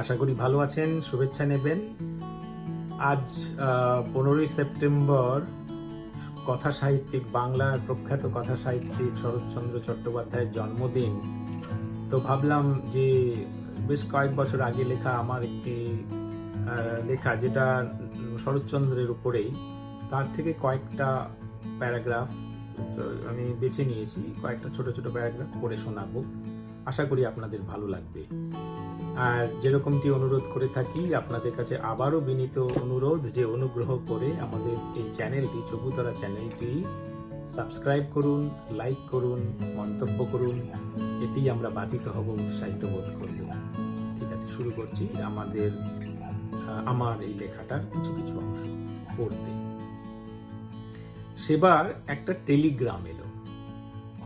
আশা করি ভালো আছেন, শুভেচ্ছা নেবেন। আজ পনেরোই সেপ্টেম্বর, কথা সাহিত্যিক, বাংলার প্রখ্যাত কথা সাহিত্যিক শরৎচন্দ্র চট্টোপাধ্যায়ের জন্মদিন। তো ভাবলাম যে বেশ কয়েক বছর আগে লেখা আমার একটি লেখা যেটা শরৎচন্দ্রের উপরেই, তার থেকে কয়েকটা প্যারাগ্রাফ আমি বেছে নিয়েছি, কয়েকটা ছোট ছোট প্যারাগ্রাফ পড়ে শোনাবো। আশা করি আপনাদের ভালো লাগবে। আর যেরকমটি অনুরোধ করে থাকি, আপনাদের কাছে আবারও বিনীত অনুরোধ যে অনুগ্রহ করে আমাদের এই চ্যানেলটি, চবুতরা চ্যানেলটি সাবস্ক্রাইব করুন, লাইক করুন, মন্তব্য করুন। এতেই আমরা বাধিত হব, উৎসাহিত বোধ করব। ঠিক আছে, শুরু করছি আমাদের আমার এই লেখাটার কিছু কিছু অংশ পড়তে। সেবার একটা টেলিগ্রাম এলো।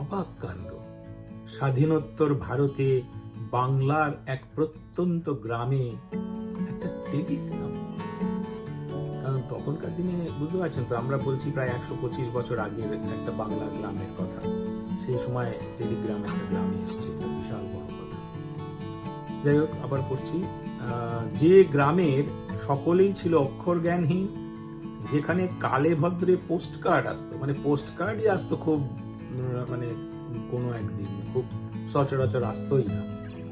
অবাক কাণ্ড। স্বাধীনোত্তর ভারতে বাংলার এক প্রত্যন্ত গ্রামে একটা টেলিগ্রাম কারণ তখনকার দিনে বুঝতে পারছেন তো, আমরা বলছি প্রায় একশো পঁচিশ বছর আগের একটা বাংলা গ্রামের কথা। সেই সময় টেলিগ্রাম একটা গ্রামে এসেছে বিশাল বড় কথা। যাই হোক, আবার পড়ছি। যে গ্রামের সকলেই ছিল অক্ষর জ্ঞানহীন যেখানে কালে ভদ্রে পোস্ট কার্ড আসতো মানে পোস্ট কার্ডই আসতো খুব মানে কোনো একদিন, খুব সচরাচর আসতোই না।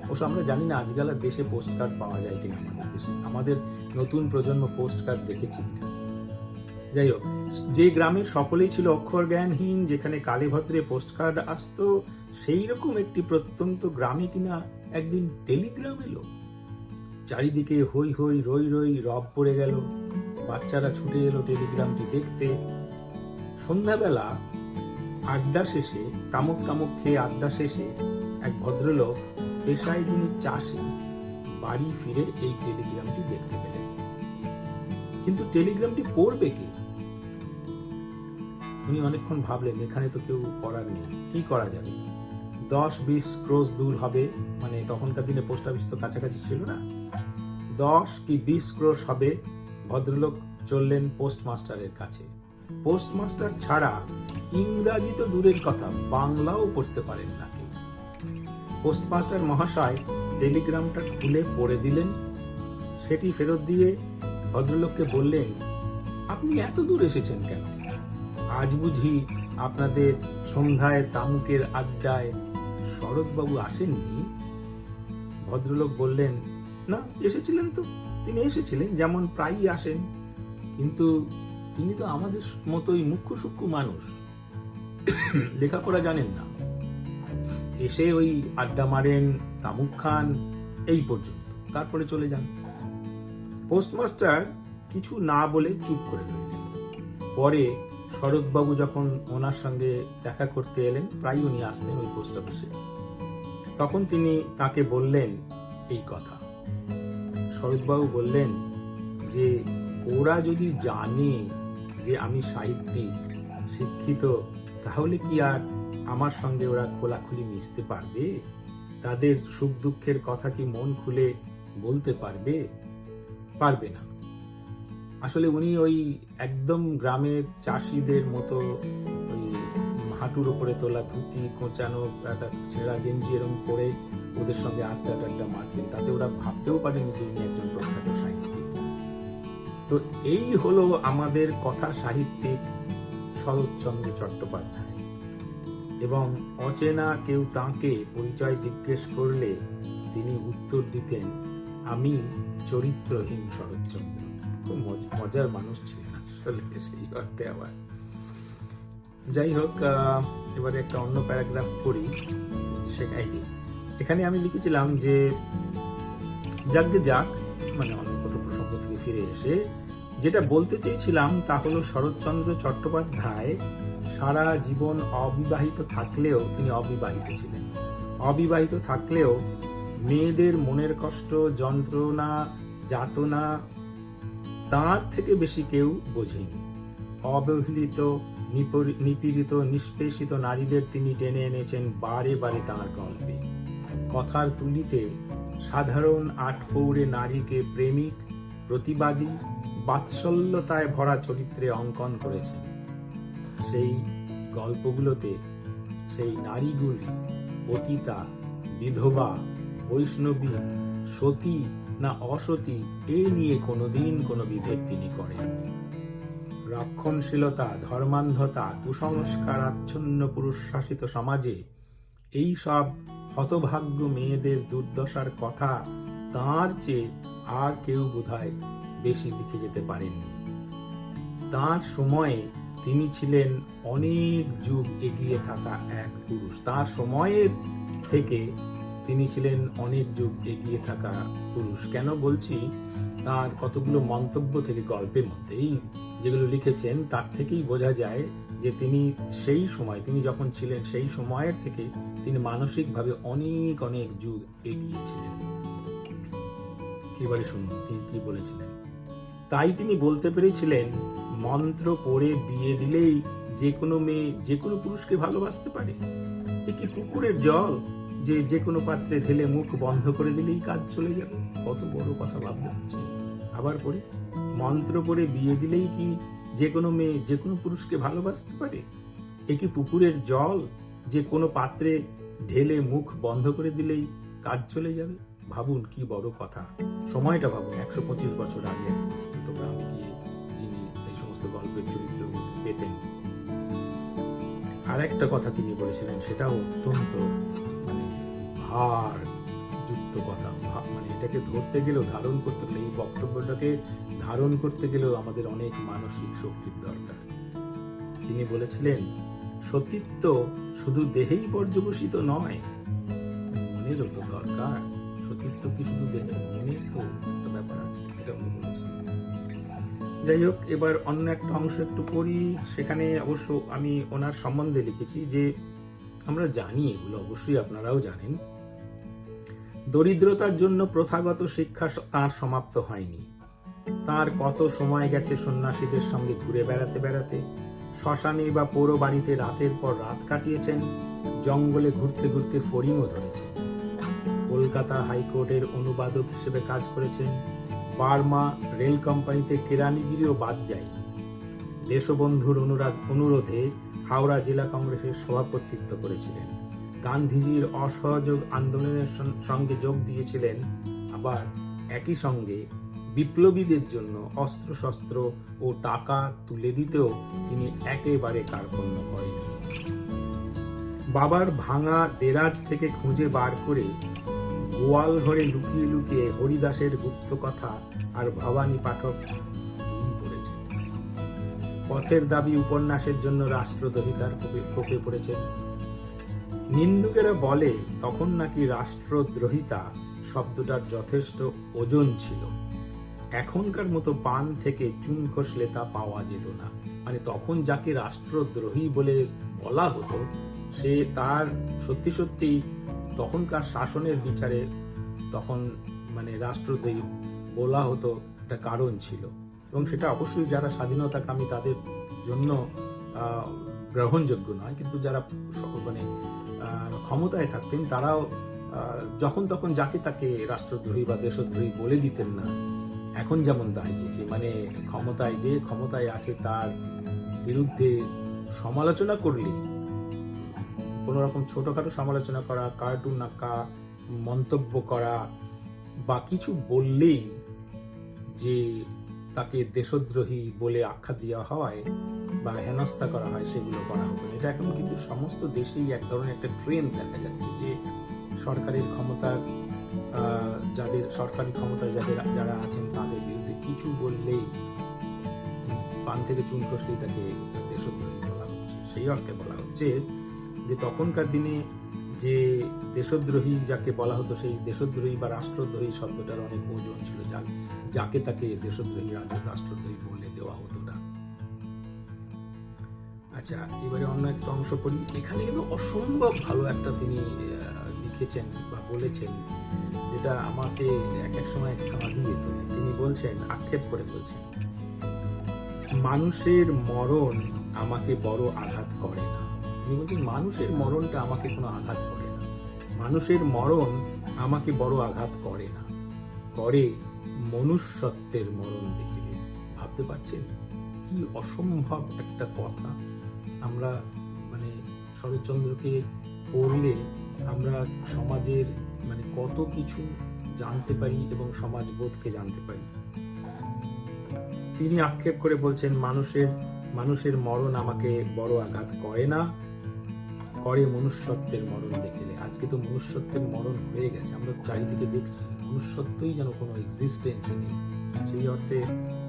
অবশ্য আমরা জানি না, আজকাল দেশে পোস্ট কার্ড পাওয়া যায় কিনা আমাদের দেশে। আমাদের নতুন প্রজন্ম পোস্ট কার্ড দেখেছি যাই হোক, যে গ্রামের সকলেই ছিল অক্ষর জ্ঞানহীন, যেখানে কালে ভদ্রে পোস্ট কার্ড আসতো, সেই রকম একটি প্রত্যন্ত গ্রামে কিনা একদিন টেলিগ্রাম এলো। চারিদিকে হই হই রই রই রব পড়ে গেল। বাচ্চারা ছুটে এলো টেলিগ্রামটি দেখতে। সন্ধ্যাবেলা আড্ডা শেষে, তামুক তামুক খেয়ে আড্ডা শেষে এক ভদ্রলোক পেশায় যিনি চাষি, বাড়ি ফিরে এই টেলিগ্রামটি দেখতে পেলেন। কিন্তু টেলিগ্রামটি পড়বে কে? উনি অনেকক্ষণ ভাবলেন, এখানে তো কেউ করার নেই। কি করা যাবে? দশ বিশ ক্রোশ দূর হবে মানে তখনকার দিনে পোস্ট অফিস তো কাছাকাছি ছিল না। দশ কি বিশ ক্রোশ হবে, ভদ্রলোক চললেন পোস্টমাস্টারের কাছে। পোস্টমাস্টার ছাড়া ইংরাজি তো দূরের কথা, বাংলাও পড়তে পারেন না কেউ। পোস্টমাস্টার মহাশয় টেলিগ্রামটা খুলে পড়ে দিলেন। সেটি ফেরত দিয়ে ভদ্রলোককে বললেন, আপনি এত দূর এসেছেন কেন? আজ বুঝি আপনাদের সন্ধ্যায় তামুকের আড্ডায় শরৎবাবু আসেননি? ভদ্রলোক বললেন, না, এসেছিলেন তো। তিনি এসেছিলেন, যেমন প্রায়ই আসেন। কিন্তু তিনি তো আমাদের মতোই মুখ্য সূক্ষ্ম মানুষ। লেখাপড়া জানেন না। এসে ওই আড্ডা মারেন, তামুক খান, এই পর্যন্ত। তারপরে চলে যান। পোস্টমাস্টার কিছু না বলে চুপ করে রইলেন। পরে শরৎবাবু যখন ওনার সঙ্গে দেখা করতে এলেন প্রায় উনি আসতেন ওই পোস্ট অফিসে। তখন তিনি তাকে বললেন এই কথা। শরৎবাবু বললেন যে, ওরা যদি জানে যে আমি সাহিত্যিক, শিক্ষিত, তাহলে কি আর আমার সঙ্গে ওরা খোলাখুলি মিশতে পারবে? তাদের সুখ দুঃখের কথা কি মন খুলে বলতে পারবে? পারবে না। আসলে উনি ওই একদম গ্রামের চাষিদের মতো ওই হাঁটুর উপরে তোলা ধুতি কোঁচানো, একটা ছেঁড়া গেঞ্জি এরকম পরে ওদের সঙ্গে আড্ডা টাড্ডা মারতেন। তাতে ওরা ভাবতেও পারেনি যে ইনি একজন প্রখ্যাত তো এই হলো আমাদের কথা সাহিত্যিক শরৎচন্দ্র চট্টোপাধ্যায়। এবং অচেনা কেউ তাকে পরিচয় জিজ্ঞেস করলে তিনি উত্তর দিতেন, আমি চরিত্রহীন শরৎচন্দ্র। খুব মজার মানুষ ছিলেন আসলে সেই অর্থে আবার। যাই হোক এবারে একটা অন্য প্যারাগ্রাফ পড়ি সেটাই যে, এখানে আমি লিখেছিলাম যে, যাকে যাক মানে অন্য কোনো প্রসঙ্গ থেকে ফিরে এসে যেটা বলতে চেয়েছিলাম তা হলো শরৎচন্দ্র চট্টোপাধ্যায় সারা জীবন অবিবাহিত থাকলেও তিনি অবিবাহিত ছিলেন। অবিবাহিত থাকলেও মেয়েদের মনের কষ্ট, যন্ত্রণা, যাতনা তার থেকে বেশি কেউ বোঝেনি। অবহেলিত নিপীড়িত, নিষ্পেষিত নারীদের তিনি টেনে এনেছেন বারে বারে তাঁর গল্পে। কথার তুলিতে সাধারণ আটপৌরে নারীকে প্রেমিক, প্রতিবাদী বাৎসল্যতায় ভরা চরিত্রে অঙ্কন করেছেন। সেই গল্পগুলোতে সেই নারীগুলি, পতিতা, বিধবা, বৈষ্ণবী, সতী না অসতী এই নিয়ে কোনোদিন কোনো বিভেদ তিনি করেননি। রক্ষণশীলতা, ধর্মান্ধতা কুসংস্কার আচ্ছন্ন পুরুষ শাসিত সমাজে এই সব হতভাগ্য মেয়েদের দুর্দশার কথা তার চেয়ে আর কেউ বোধহয় বেশি লিখে যেতে পারেননি। তার সময়ে তিনি ছিলেন অনেক যুগ এগিয়ে থাকা এক পুরুষ। তার সময়ের থেকে তিনি ছিলেন অনেক যুগ এগিয়ে থাকা পুরুষ। কেন বলছি? তার কতগুলো মন্তব্য থেকে গল্পের মধ্যেই যেগুলো লিখেছেন, তার থেকেই বোঝা যায় যে তিনি সেই সময়, তিনি যখন ছিলেন সেই সময়ের থেকে তিনি মানসিকভাবে অনেক অনেক যুগ এগিয়ে ছিলেন। এবারে শুনুন তিনি কি বলেছিলেন? তাই তিনি বলতে পেরেছিলেন, মন্ত্র পড়ে বিয়ে দিলেই যে কোনো মেয়ে যে কোনো পুরুষকে ভালোবাসতে পারে। এ কি পুকুরের জল যে যে কোনো পাত্রে ঢেলে মুখ বন্ধ করে দিলেই কাজ চলে যাবে? কত বড় কথা ভাবতে পারছেন আবার পড়ি, মন্ত্র পড়ে বিয়ে দিলেই কি যে কোনো মেয়ে যে কোনো পুরুষকে ভালোবাসতে পারে? এ কি পুকুরের জল যে কোনো পাত্রে ঢেলে মুখ বন্ধ করে দিলেই কাজ চলে যাবে? ভাবুন কি বড় কথা। সময়টা ভাবুন, একশো পঁচিশ বছর আগে গিয়ে যিনি এই সমস্ত গল্পের চরিত্র পেতেন। আর একটা কথা তিনি বলেছিলেন, সেটাও অত্যন্ত মানে ভার যুক্ত কথা। মানে এটাকে ধরতে গেলেও, ধারণ করতে গেলে এই বক্তব্যটাকে ধারণ করতে গেলেও আমাদের অনেক মানসিক শক্তির দরকার। তিনি বলেছিলেন, সতীত্ব শুধু দেহেই পর্যবসিত নয়, মনেরও তো দরকার। সতীত্ব কি শুধু দেহে মনের একটা ব্যাপার আছে, এটা উনি বলেছেন যাই হোক, এবার অন্য একটা অংশ একটু পড়ি। সেখানে অবশ্য আমি ওনার সম্বন্ধে লিখেছি যে, আমরা জানি এগুলো, অবশ্যই আপনারাও জানেন, দরিদ্রতার জন্য প্রথাগত শিক্ষা তার সমাপ্ত হয়নি। তার কত সময় গেছে সন্ন্যাসীদের সঙ্গে ঘুরে বেড়াতে বেড়াতে? শ্মশানে বা পৌর বাড়িতে রাতের পর রাত কাটিয়েছেন, জঙ্গলে ঘুরতে ঘুরতে ফড়িংও ধরেছেন। কলকাতা হাইকোর্টের অনুবাদক হিসেবে কাজ করেছেন বার্মা রেল কোম্পানিতে কেরানিগিরিও বাদ যায়নি দেশবন্ধুর অনুরাগ অনুরোধে হাওড়া জেলা কংগ্রেসের সভাপতিত্ব করেছিলেন। গান্ধীজির অসহযোগ আন্দোলনের সঙ্গে যোগ দিয়েছিলেন। আবার একই সঙ্গে বিপ্লবীদের জন্য অস্ত্রশস্ত্র ও টাকা তুলে দিতেও তিনি একেবারে কার্পণ্য করেন বাবার ভাঙা দেরাজ থেকে খুঁজে বার করে গোয়াল ঘরে লুকিয়ে লুকিয়ে হরিদাসের গুপ্ত কথা আর ভবানী পাঠক পড়েছে। পথের দাবি উপন্যাসের জন্য রাষ্ট্রদ্রোহিতার কোপে- পড়েছেন নিন্দুকেরা বলে, তখন নাকি রাষ্ট্রদ্রোহিতা শব্দটার যথেষ্ট ওজন ছিল। এখনকার মতো পান থেকে চুন খসলে তা পাওয়া যেত না। মানে তখন যাকে রাষ্ট্রদ্রোহী বলে বলা হতো, সে তার সত্যি সত্যি তখনকার শাসনের বিচারে তখন মানে রাষ্ট্রদ্রোহী বলা হতো একটা কারণ ছিল। এবং সেটা অবশ্যই যারা স্বাধীনতাকামী তাদের জন্য গ্রহণযোগ্য নয়। কিন্তু যারা মানে ক্ষমতায় থাকতেন তারাও যখন তখন যাকে তাকে রাষ্ট্রদ্রোহী বা দেশদ্রোহী বলে দিতেন না। এখন যেমন দাঁড়িয়েছে মানে ক্ষমতায় যে ক্ষমতায় আছে তার বিরুদ্ধে সমালোচনা করলে কোনো রকম ছোটোখাটো সমালোচনা করা কার্টুন আঁকা, মন্তব্য করা বা কিছু বললেই যে তাকে দেশদ্রোহী বলে আখ্যা দেওয়া হয় বা হেনস্থা করা হয়, সেগুলো করা হতো এটা এখন কিন্তু সমস্ত দেশেই এক ধরনের একটা ট্রেন্ড দেখা যাচ্ছে যে সরকারের ক্ষমতার যাদের সরকারি ক্ষমতায় যাদের, যারা আছেন তাদের বিরুদ্ধে কিছু বললেই পান থেকে চুন কষলেই তাকে দেশদ্রোহী বলা হচ্ছে। সেই অর্থে বলা হচ্ছে যে তখনকার দিনে যে দেশদ্রোহী যাকে বলা হতো, সেই দেশদ্রোহী বা রাষ্ট্রদ্রোহী শব্দটার অনেক ওজন ছিল যা যাকে তাকে দেশদ্রোহী রাষ্ট্রদ্রোহী বলে দেওয়া হতো না। আচ্ছা এবারে অন্য একটা অংশ পড়ি। এখানে কিন্তু অসম্ভব ভালো একটা তিনি লিখেছেন বা বলেছেন, যেটা আমাকে এক এক সময় কাঁদিয়ে তোলে তিনি বলছেন, আক্ষেপ করে বলছেন, মানুষের মরণ আমাকে বড় আঘাত করে। তিনি বলছেন মানুষের মরণটা আমাকে কোনো আঘাত করে না? মানুষের মরণ আমাকে বড় আঘাত করে না। করে মনুষ্যত্বের মরণ দেখিলে। ভাবতে পারছেন? কি অসম্ভব একটা কথা। আমরা মানে শরৎচন্দ্রকে পড়লে আমরা সমাজের মানে কত কিছু জানতে পারি এবং সমাজবোধকে জানতে পারি। তিনি আক্ষেপ করে বলছেন, মানুষের মানুষের মরণ আমাকে বড় আঘাত করে না। করে মনুষ্যত্বের মরণ দেখলে আজকে তো মনুষ্যত্বের মরণ হয়ে গেছে। আমরা চারিদিকে দেখছি। মনুষ্যত্বই যেন কোনো এক্সিস্টেন্স নেই। সেই অর্থে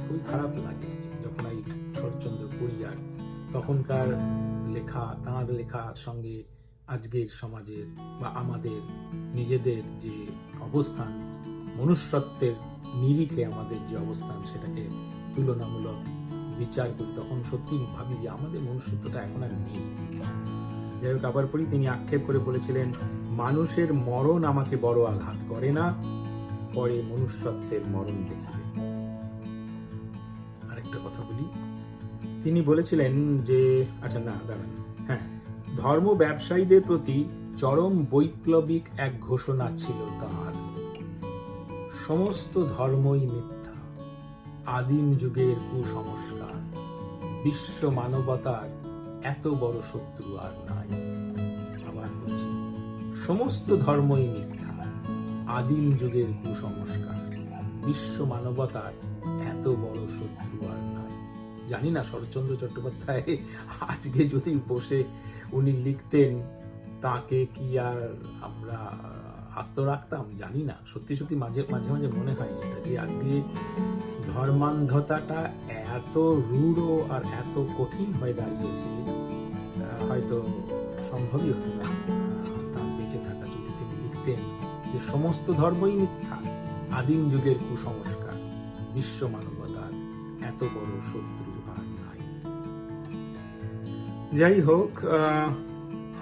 খুবই খারাপ লাগে যখন এই শরৎচন্দ্র পড়ি আর তখনকার লেখা, তাঁর লেখার সঙ্গে আজকের সমাজের বা আমাদের নিজেদের যে অবস্থান, মনুষ্যত্বের নিরিখে আমাদের যে অবস্থান সেটাকে তুলনামূলক বিচার করি, তখন সত্যি ভাবি যে আমাদের মনুষ্যত্বটা এখন আর নেই। যাই হোক আবার পরই তিনি আক্ষেপ করে বলেছিলেন, মানুষের মরণ আমাকে বড় আঘাত করে না, পরে মনুষ্যত্বের মরণ দেখিবে। আরেকটা কথা বলি। তিনি বলেছিলেন যে আচ্ছা না, দাঁড়ান। হ্যাঁ ধর্ম ব্যবসায়ীদের প্রতি চরম বৈপ্লবিক এক ঘোষণা ছিল তার। সমস্ত ধর্মই মিথ্যা, আদিম যুগের কুসংস্কার, বিশ্ব মানবতার এত বড় শত্রু আর নাই। আবার বলছি, সমস্ত ধর্মই মিথ্যা। আদিম যুগের কুসংস্কার। বিশ্ব মানবতার এত বড় শত্রু আর নাই। জানি না, শরৎচন্দ্র চট্টোপাধ্যায় আজকে যদি বসে উনি লিখতেন, তাকে কি আর আমরা আস্ত রাখতাম? জানি না। সত্যি সত্যি মাঝে মাঝে মাঝে মনে হয় যে আজকে ধর্মান্ধতাটা এত রূঢ় আর এত কঠিন হয়ে দাঁড়িয়েছে হয়তো সম্ভবই হতো না তার বেঁচে থাকা যদি তিনি লিখতেন যে সমস্ত ধর্মই মিথ্যা, আদিম যুগের কুসংস্কার, বিশ্ব মানবতার এত বড় শত্রু আর নাই। যাই হোক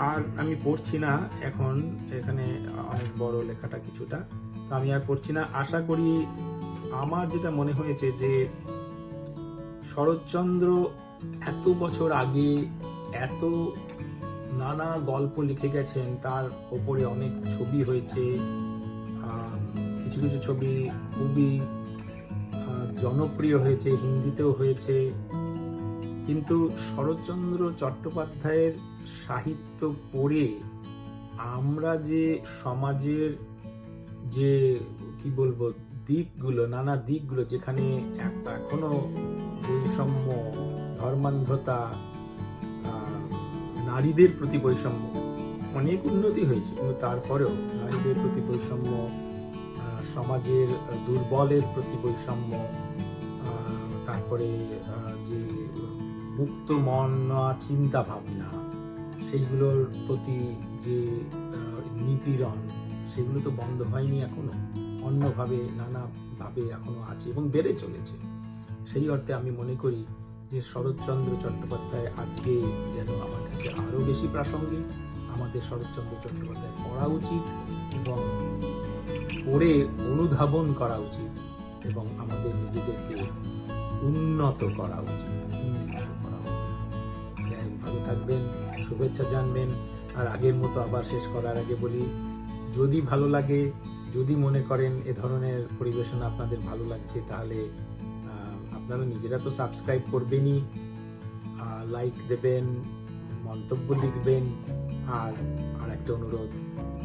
আর আমি পড়ছি না এখন, এখানে অনেক বড় লেখাটা কিছুটা। তো আমি আর পড়ছি না। আশা করি আমার যেটা মনে হয়েছে যে শরৎচন্দ্র এত বছর আগে এত নানা গল্প লিখে গেছেন, তার ওপরে অনেক ছবি হয়েছে কিছু কিছু ছবি খুবই জনপ্রিয় হয়েছে, হিন্দিতেও হয়েছে। কিন্তু শরৎচন্দ্র চট্টোপাধ্যায়ের সাহিত্য পড়ে আমরা যে সমাজের যে, কি বলব দিকগুলো, নানা দিকগুলো যেখানে এক- এখনও বৈষম্য, ধর্মান্ধতা নারীদের প্রতি বৈষম্য অনেক উন্নতি হয়েছে। কিন্তু তারপরেও নারীদের প্রতি বৈষম্য সমাজের দুর্বলের প্রতি বৈষম্য তারপরে যে মুক্ত মন, চিন্তা ভাবনা, সেইগুলোর প্রতি যে নিপীড়ন, সেগুলো তো বন্ধ হয়নি এখনও। অন্যভাবে, নানাভাবে এখনও আছে এবং বেড়ে চলেছে। সেই অর্থে আমি মনে করি যে শরৎচন্দ্র চট্টোপাধ্যায় আজকে যেন আমার কাছে আরও বেশি প্রাসঙ্গিক। আমাদের শরৎচন্দ্র চট্টোপাধ্যায় পড়া উচিত এবং পড়ে অনুধাবন করা উচিত এবং আমাদের নিজেদেরকে উন্নত করা উচিত, উন্নত করা উচিত। ভালো থাকবেন, শুভেচ্ছা জানবেন। আর আগের মতো আবার শেষ করার আগে বলি, যদি ভালো লাগে যদি মনে করেন এ ধরনের পরিবেশনা আপনাদের ভালো লাগছে, তাহলে আপনারা নিজেরা তো সাবস্ক্রাইব করবেনই লাইক দেবেন, মন্তব্য লিখবেন, আর আর একটা অনুরোধ,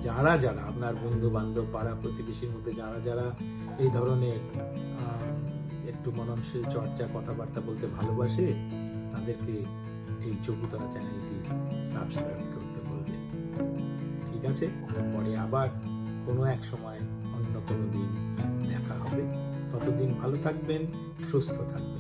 যারা যারা আপনার বন্ধু বান্ধব পাড়া প্রতিবেশীর মধ্যে যারা যারা এই ধরনের একটু মননশীল চর্চা, কথাবার্তা বলতে ভালোবাসে, তাদেরকে এই চবুতরা চ্যানেলটি সাবস্ক্রাইব করতে বলবেন। ঠিক আছে? পরে আবার কোনো এক সময় অন্য কোনো দিন দেখা হবে। ততদিন ভালো থাকবেন সুস্থ থাকবেন।